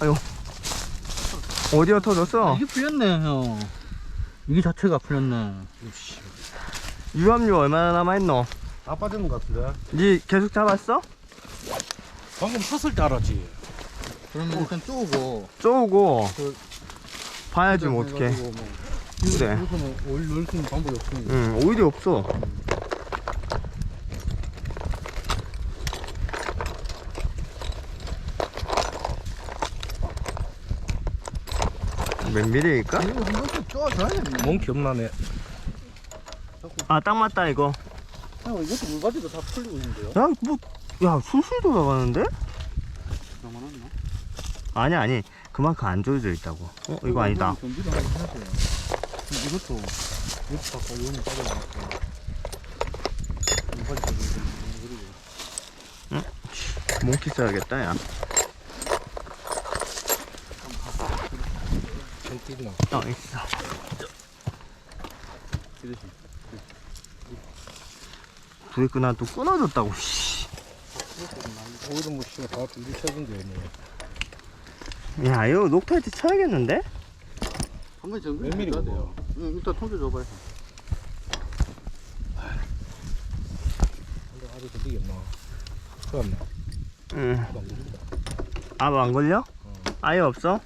아유. 어디가 터졌어? 이게 풀렸네 형 이게 자체가 풀렸네 유압류 얼마나 남아있노? 다 빠진 것 같은데. 니 계속 잡았어? 방금 쳤을 때 알았지. 그러면 일단 쪼고 쪼고 그- 봐야지 뭐 어떡해 해가지고 뭐. 그래. 여기서는 오일 넣을 수 있는 방법이 없으니까 응 오일이 없어 몇 미리일까? 이거 한 번씩 쪼아줘야겠네 몽키 없나네. 아 딱 맞다 이거 형 이것도 물바지도 다 풀리고 있는데요? 야 뭐 야 술술 돌아가는데? 나만 하나? 아니 아니 그만큼 안 조여져 있다고 어 이거 아니다 전비도 한번 해야지 이것도 이것도 아까 이거는 빠져나갔고 물바지 그리고 몽키 써야겠다 야 잘 뛰나. 어, 있어. 브레이크 난또 끊어졌다고, 씨. 오히려 뭐 씨가 다 둘이 쳐준대 뭐. 야, 이거 녹타이트 쳐야겠는데? 한번 정비 몇 건데요? 돼요 응 일단 통계 줘봐요 근데 아직 어디 없나? 그렇나? 응. 안 걸린다. 아, 안 걸려? 어. 아예 없어?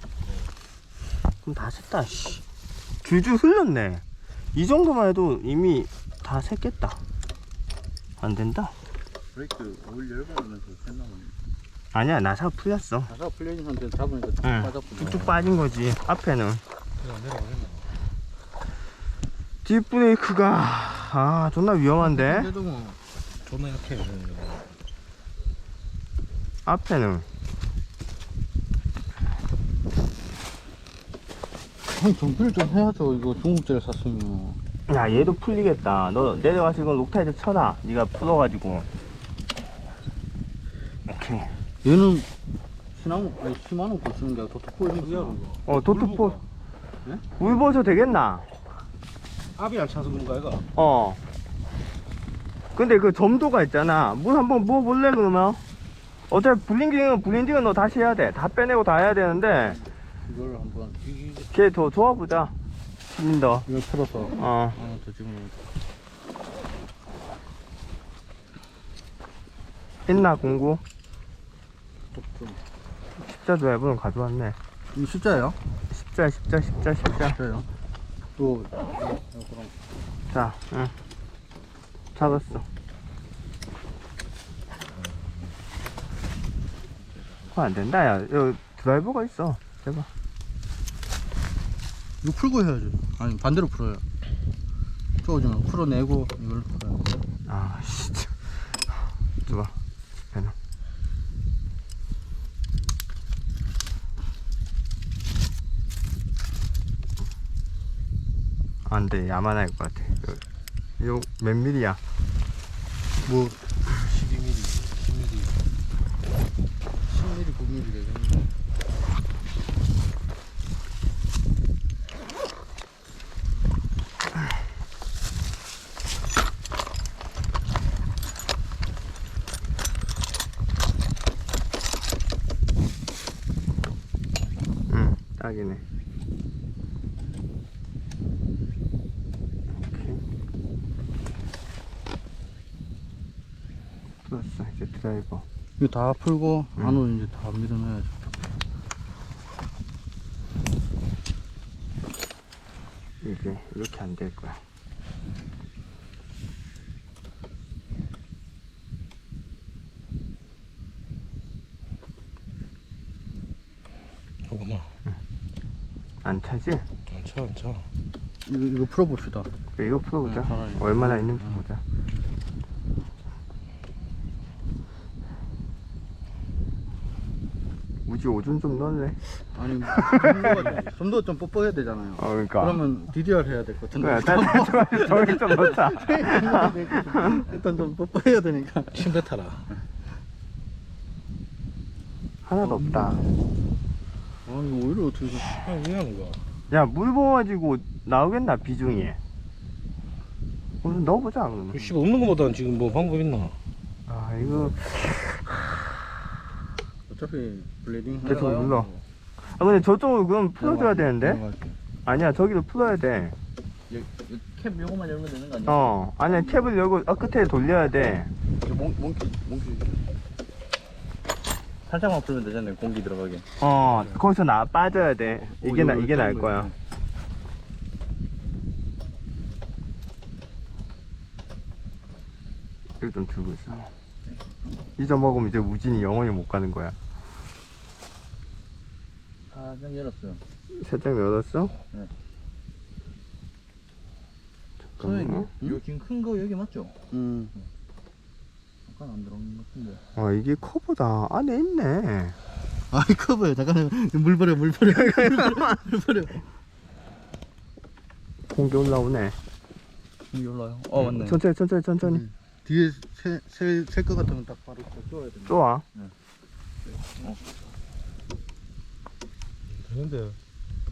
그럼 다 샜다, 씨. 줄줄 흘렀네. 이 정도만 해도 이미 다 샜겠다. 안 된다? 브레이크 오일 열받으면서 했나 보네 아니야, 나사 풀렸어. 가사 풀려있는 상태에서 잡으니까 쭉 응. 빠졌구나 쭉쭉 빠진 거지. 앞에는. 그냥 내려가겠나? 뒷브레이크가, 아, 존나 위험한데? 뭐 존나 약해. 앞에는. 형 정비를 좀 해야죠 이거 중국제를 샀으면 야, 얘도 풀리겠다. 너 내려가서 이거 녹타이트 쳐라. 네가 풀어가지고. 오케이. 얘는 시나무 아니 시마노 거 쓰는 게 아니라 쓰는 거 어, 도트포. 네? 물 벗어 되겠나? 압이 안 차서 그런가 이가? 어. 근데 그 점도가 있잖아. 물 한번 부어볼래, 그러면? 어차피 블링딩은, 블링딩은 너 다시 해야 돼. 다 빼내고 다 해야 되는데, 이걸 한번 이게 걔더 좋아보자. 실린더. 이걸 풀어서 어. 하나 더 지금 했나, 공구? 좀 십자 드라이브는 가져왔네. 이 숫자예요? 십자, 십자, 십자, 십자. 숫자예요 또 어, 그럼 자, 응. 잡았어. 그거 안 된다, 야. 여기 드라이버가 있어. 제발. 이거 풀고 해야죠 아니 반대로 풀어요 쪼어주면 풀어내고 이걸 풀어요 아, 진짜. 좋아. 배는. 안 돼, 야만할 것 같아. 요, 몇 밀이야? 뭐 12mm, 10mm. 10mm 9mm 되겠네 응, 딱이네. 오케이. 풀었어, 이제 드라이버. 이거 다 풀고 음. 안으로 이제 다 밀어넣어야죠 이게 이렇게 안 될 거야. 잠깐만. 안 차지? 안 차, 안 차. 이거, 이거 풀어봅시다 그래, 이거 풀어보자. 네. 얼마나 있는지 응. 보자. 우지 오줌 좀 넣을래? 아니 점도 좀 뻑뻑해야 되잖아요 어, 그러니까. 그러면 DDR 해야 될것 같은데 나 저기 좀 넣자. 일단 좀 뻑뻑해야 되니까 침대 타라. 하나도 없다. 아 이거 오히려 어떻게 좀- 아, 왜 하는 거야? 야, 물 부어가지고 나오겠나, 비중이? 우선 넣어보자, 그러면. 그 씨발 없는 거보다는 지금 뭐 방법 있나? 아, 이거 어차피 블레딩 계속 하다가 눌러. 아 근데 저쪽을 그럼 풀어줘야 되는데? 아니야 저기를 풀어야 돼. 여- 여- 캡 요거만 열면 되는 거 아니야? 어 아니야 캡을 열고 아, 끝에 돌려야 돼. 저 몽, 몽키 몽키 살짝만 풀면 되잖아요 공기 들어가게 어 거기서 나 빠져야 돼. 이게 오, 나 이거 이게 나을 좀 거야. 이거 좀 들고 있어. 잊어먹으면 이제 우진이 영원히 못 가는 거야. 살짝 열었어요 살짝 열었어? 네. 잠깐만. 요 지금 큰 거 여기 맞죠? 음. 약간 안 들어간 것 같은데. 아 이게 커보다. 안에 있네. 아이 커버요. 잠깐만 물 버려 물 버려. 물 버려 공기 올라오네. 여기 올라요? 어 맞네. 천천히 천천히 천천히. 음. 뒤에 새새새거 같으면 딱 바로 쪼아야 돼 좋아. 되는데.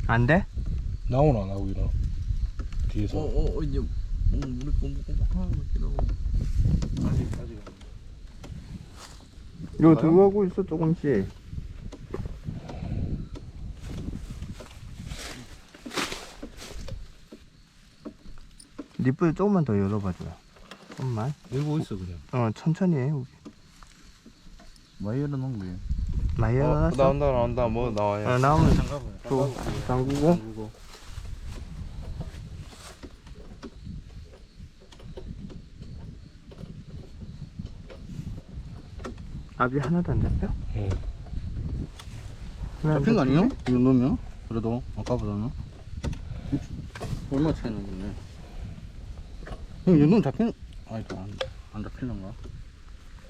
안 돼? 나오나 나오기나 뒤에서. 어어 어, 이제 어, 물이 꼼꼼꼼꼼한 것 같기도 하고. 아직 아직 이거 들고 가고 있어 조금씩. 니뿔 조금만 더 열어봐줘요. 조금만. 열고 있어 그냥 어 천천히 해. 우리. 와이어를 넣은 거예요 많이 열어놨어? 나온다 나온다 뭐 나와요 어, 나오면 장갑을 줘. 잠그고. 압이 하나도 안 잡혀? 응. 하나 안 잡힌 거? 아니에요? 이거 넣으면? 그래도 아까보다는 얼마 차이 나겠네 형 이거 넣으면 잡히는 아니 안, 안 잡히는가?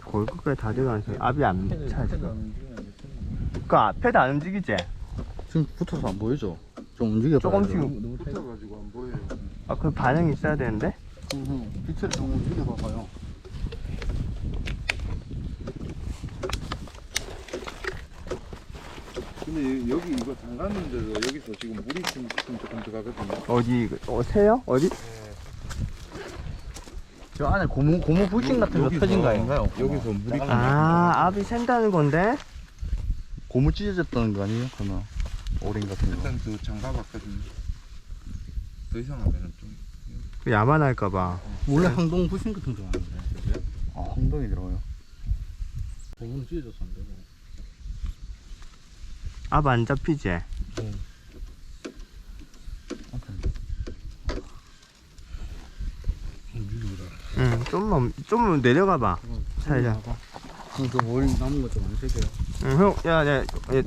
거의 끝까지 다 들어가서 압이 안 차, 지금. 그 앞에도 안 움직이지? 지금 붙어서 안 보이죠? 좀 움직여 조금씩. 붙어가지고 안 보여요 아, 그 반응이 있어야 되는데? 형 빛을 좀 움직여 봐봐요 근데 여기 이거 담갔는데도 여기서 지금 물이 좀, 좀 조금 들어가거든요 어디, 어, 새요? 어디? 저 안에 고무 고무 부싱 같은 거 여기서- 터진 거 아닌가요? 여기서 물이 좀 아, 압이 샌다는 건데? 고무 찢어졌다는 거 아니에요? 그러면 오링 같은 거 일단 그 장가봤거든요 더 이상 하면은 좀그 야만할까봐. 원래 항동 부싱 같은 거 아닌데 아 항동이 들어가요 고무는 찢어져서 안 되고 압안 잡히지? 움직이더라 응, 좀만, 좀 내려가봐. 살짝. 형, 저 오링 남은 거 좀안 새겨요 응, 형, 야, 야, 야,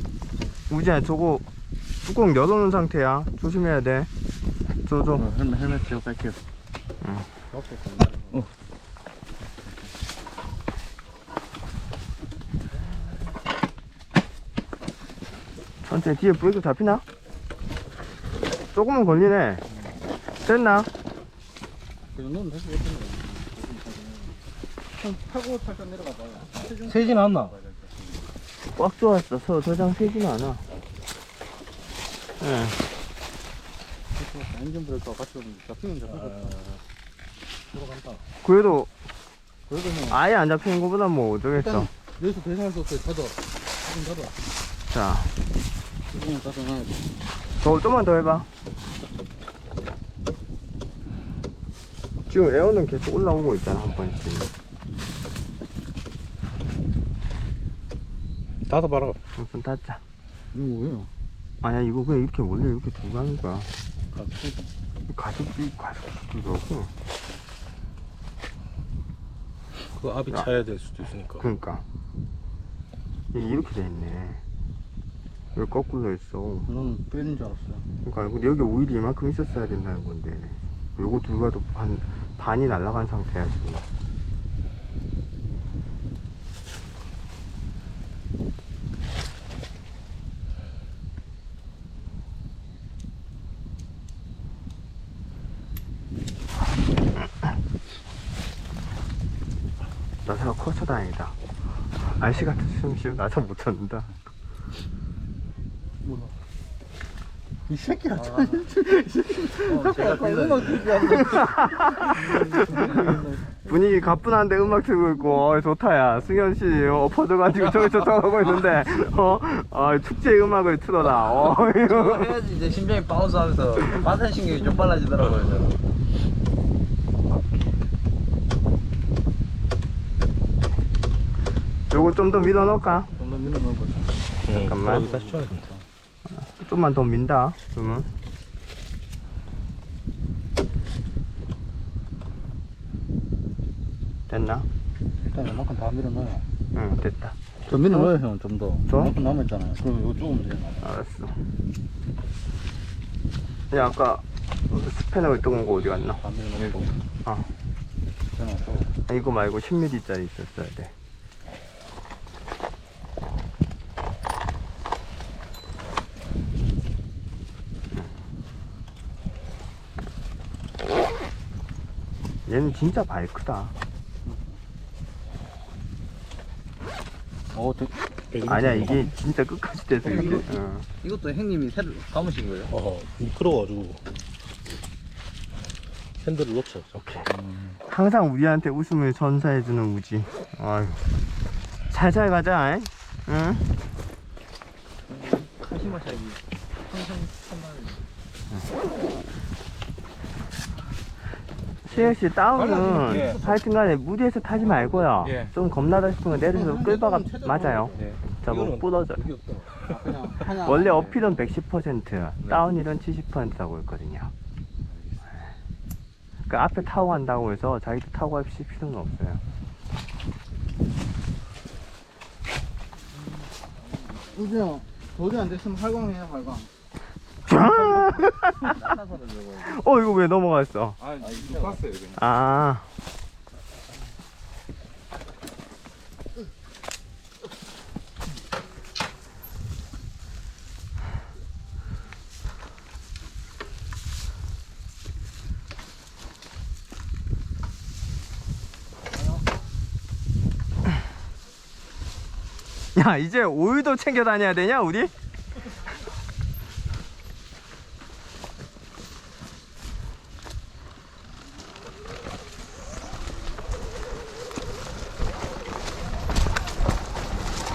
우지야, 저거 뚜껑 열어놓은 상태야. 조심해야 돼. 저, 저. 어, 헬멧 헬멧 제가 뺄게요 응. 어. 천천히 뒤에 브레이크 잡히나? 조금은 걸리네. 됐나? 그냥 넣으면 다시 못 되는 거야 형 타고 살짝 내려가 봐요 세진 않나? 꽉 좋았어. 서, 저장 세지는 않아. 응. 엔진 브레이크가 같이 오면 잡히면 잡히겠다 들어간다 그래도 그래도 형 아예 안 잡히는 것보다 뭐 어쩌겠어. 일단 여기서 대상할 수 없어요 닫아 지금 닫아 자, 지금 닫아놔야 돼 더, 좀만 더 해봐. 지금 에어는 계속 올라오고 있잖아, 한 번씩. 닫아 봐라 무슨 닫자. 이거 뭐예요? 아니야, 이거 그냥 이렇게 원래 이렇게 두고 하는 거야. 가스가 가습기, 가습기라고. 그 압이 야. 차야 될 수도 있으니까 그러니까. 이게 이렇게 돼 있네. 여기 거꾸로 있어. 저는 빼는 줄 알았어요 그러니까 근데 여기 오일이 이만큼 있었어야 된다는 건데. 요거 둘 가도 반, 반이 날아간 상태야, 지금. 나사가 커서 다행이다. 날씨 같았으면 씨, 나사 못 찾는다. 이 새끼야 아. 이 새끼 자꾸 음악 거 분위기 가뿐한데 음악 틀고 있고 어, 좋다 야 승현 씨 어, 퍼져가지고 저기서 떠나고 있는데 어, 어 축제 음악을 틀어라 어, 해야지 이제 심장이 바운스 하면서 반사신경이 좀 빨라지더라고요 저는. 요거 좀 더 밀어 넣을까? 좀 더 밀어 넣어보자 잠깐만. 여기 다시 쳐야 된다. 좀만 더 민다. 그러면. 됐나? 일단 이만큼 다 밀어 넣어요. 응 됐다. 더 밀어 넣어요 형 좀더. 더? 이만큼 남았잖아요. 그럼 이거 조금 돼 알았어. 야 아까 스패너가 있던 거 어디 갔나? 다 밀어 넣고. 아. 저는 또 아, 이거 말고 10mm짜리 있었어야 돼. 얘는 진짜 바이크다. 어, 되, 아니야 이게 진짜 끝까지 돼서 이게. 어. 이것도 형님이 새로 감으신 거예요? 어, 미끄러워가지고 핸들을 놓쳐. 오케이. 항상 우리한테 웃음을 전사해주는 우지. 아유. 살살 가자. 잉? 응? 카시마 차이 항상 천만 시 엘씨 다운은 발라줄게. 하여튼간에 무리해서 타지 말고요. 예. 좀 겁나다 싶으면 내려서 끌바가 맞아요. 예. 저뭐 부러져. 여기 없다. 아, 원래 어필은 110%, 다운힐은 70%라고 했거든요. 그 앞에 타고 간다고 해서 자기도 타고 하실 필요는 없어요. 우주형 도저히 안 됐으면 활광해요 활광 어 이거 왜 넘어갔어? 아 이거 봤어요 그냥 아 야 이제 오일도 챙겨 다녀야 되냐 우리?